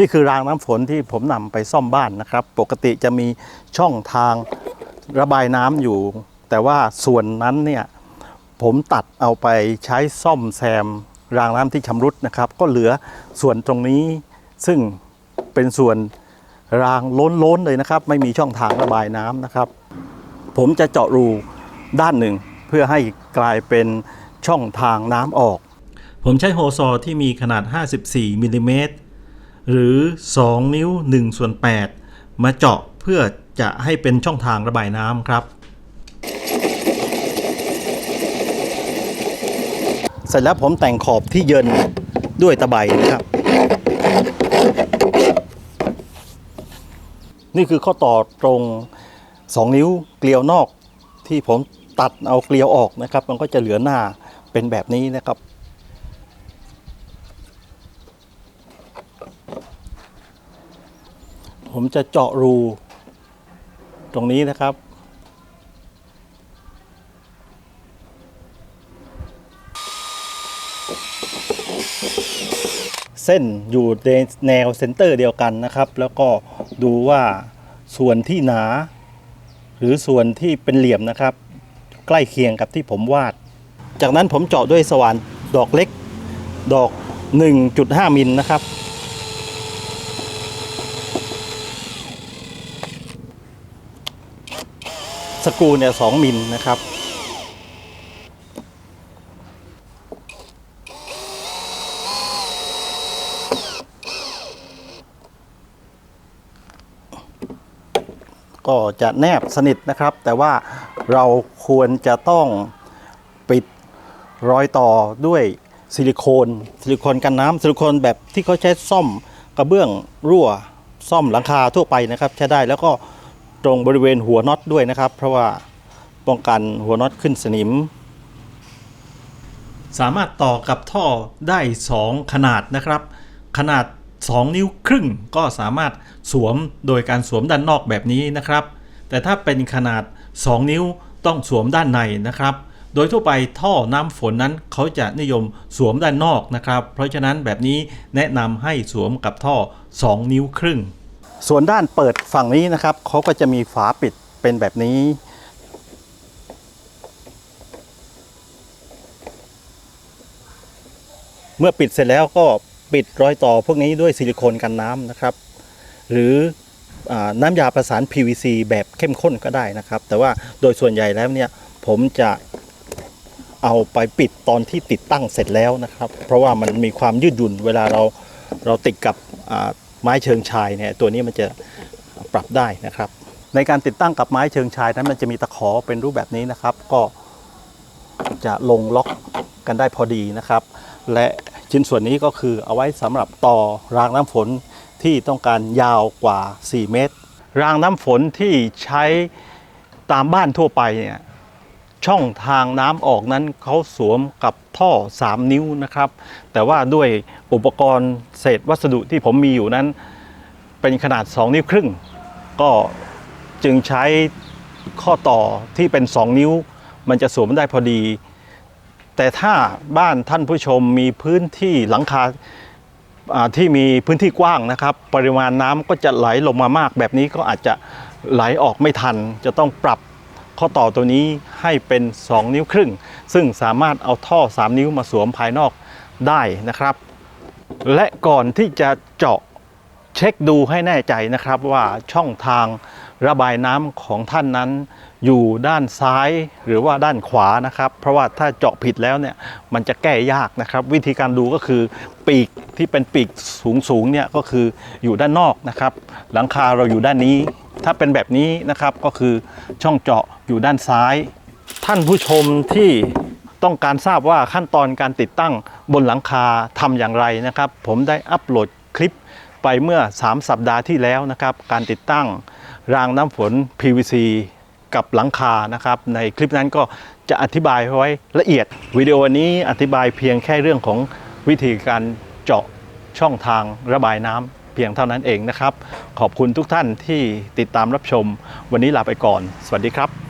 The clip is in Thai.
นี่คือรางน้ำฝนที่ผมนำไปซ่อมบ้านนะครับ ปกติจะมีช่องทางระบายน้ำอยู่ แต่ว่าส่วนนั้นเนี่ยผมตัดเอาไปใช้ซ่อมแซมรางน้ำที่ชำรุดนะครับ ก็เหลือส่วนตรงนี้ซึ่งเป็นส่วนรางล้นๆเลยนะครับ ไม่มีช่องทางระบายน้ำนะครับ ผมจะเจาะรูด้านหนึ่งเพื่อให้กลายเป็นช่องทางน้ำออก ผมใช้โฮซอที่มีขนาด 54มิลลิเมตร หรือ 2 นิ้ว1ส่วน8มาเจาะเพื่อจะให้เป็นช่องทางระบายน้ำครับ เสร็จแล้วผมแต่งขอบที่เยินด้วยตะไบนะครับ นี่คือข้อต่อตรง 2 นิ้วเกลียวนอกที่ผมตัดเอาเกลียวออกนะครับ มันก็จะเหลือหน้าเป็นแบบนี้นะครับ ผมจะเจาะรู ตรงนี้นะครับ เส้นอยู่ในแนวเซนเตอร์เดียวกันนะครับ แล้วก็ดูว่าส่วนที่หนา หรือส่วนที่เป็นเหลี่ยมนะครับ ใกล้เคียงกับที่ผมวาด จากนั้นผมเจาะด้วยสว่านดอกเล็กดอก 1.5 มิลนะครับ สกูเนี่ย2มิลนะครับก็จะแนบสนิทนะครับ แต่ว่าเราควรจะต้องปิดรอยต่อด้วยซิลิโคนซิลิโคนกันน้ำซิลิโคนแบบที่เขาใช้ซ่อมกระเบื้องรั่วซ่อมหลังคาทั่วไปนะครับ ใช้ได้แล้วก็ ตรงบริเวณหัวน็อตด้วยนะครับ เพราะว่าป้องกันหัวน็อตขึ้นสนิม สามารถต่อกับท่อได้ 2 ขนาดนะครับ ขนาด 2 นิ้วครึ่งก็สามารถสวมโดยการสวมด้านนอกแบบนี้นะครับ แต่ถ้าเป็นขนาด 2 นิ้วต้องสวมด้านในนะครับ โดยทั่วไปท่อน้ำฝนนั้นเขาจะนิยมสวมด้านนอกนะครับ เพราะฉะนั้นแบบนี้แนะนำให้สวมกับท่อ 2 นิ้วครึ่ง ส่วนด้านเปิดฝั่งนี้นะครับเขาก็จะมีฝาปิดเป็นแบบนี้ เมื่อปิดเสร็จแล้วก็ปิดรอยต่อพวกนี้ด้วยซิลิโคนกันน้ำนะครับ หรืออน้ำยาประสาน PVC แบบเข้มข้นก็ได้นะครับ แต่ว่าโดยส่วนใหญ่แล้วเนี่ยผมจะเอาไปปิดตอนที่ติดตั้งเสร็จแล้วนะครับ เพราะว่ามันมีความยืดหยุ่นเวลาเราเราติดกับ ไม้เชิงชายเนี่ยตัวนี้มันจะปรับได้นะครับ ในการติดตั้งกับไม้เชิงชายนั้นมันจะมีตะขอเป็นรูปแบบนี้นะครับ ก็จะลงล็อกกันได้พอดีนะครับ และชิ้นส่วนนี้ก็คือเอาไว้สำหรับต่อรางน้ำฝนที่ต้องการยาวกว่า 4 เมตร รางน้ำฝนที่ใช้ตามบ้านทั่วไปเนี่ย ช่องทางน้ำออกนั้นเขาสวมกับท่อ 3 นิ้วนะครับ แต่ว่าด้วยอุปกรณ์เศษวัสดุที่ผมมีอยู่นั้น เป็นขนาด 2 นิ้วครึ่ง ก็จึงใช้ข้อต่อที่เป็น 2 นิ้ว มันจะสวมได้พอดี แต่ถ้าบ้านท่านผู้ชมมีพื้นที่หลังคาที่มีพื้นที่กว้างนะครับ ปริมาณน้ำก็จะไหลลงมามากแบบนี้ก็อาจจะไหลออกไม่ทัน จะต้องปรับ ข้อต่อตัวนี้ให้เป็น 2 นิ้วครึ่ง ซึ่งสามารถเอาท่อ 3 นิ้วมาสวมภายนอกได้นะครับ และก่อนที่จะเจาะเช็คดูให้แน่ใจนะครับว่าช่องทาง ระบายน้ำของท่านนั้นอยู่ด้านซ้ายหรือว่าด้านขวานะครับ เพราะว่าถ้าเจาะผิดแล้วเนี่ยมันจะแก้ยากนะครับ วิธีการดูก็คือปีกที่เป็นปีกสูงสูงๆเนี่ยก็คืออยู่ด้านนอกนะครับ หลังคาเราอยู่ด้านนี้ ถ้าเป็นแบบนี้นะครับก็คือช่องเจาะอยู่ด้านซ้าย ท่านผู้ชมที่ต้องการทราบว่าขั้นตอนการติดตั้งบนหลังคาทำอย่างไรนะครับ ผมได้อัปโหลดคลิป ไปเมื่อ 3 สัปดาห์ที่แล้วนะครับ การติดตั้งรางน้ำฝน PVC กับหลังคานะครับ ในคลิปนั้นก็จะอธิบายไว้ละเอียด วิดีโอนี้อธิบายเพียงแค่เรื่องของวิธีการเจาะช่องทางระบายน้ำเพียงเท่านั้นเองนะครับ ขอบคุณทุกท่านที่ติดตามรับชม วันนี้ลาไปก่อน สวัสดีครับ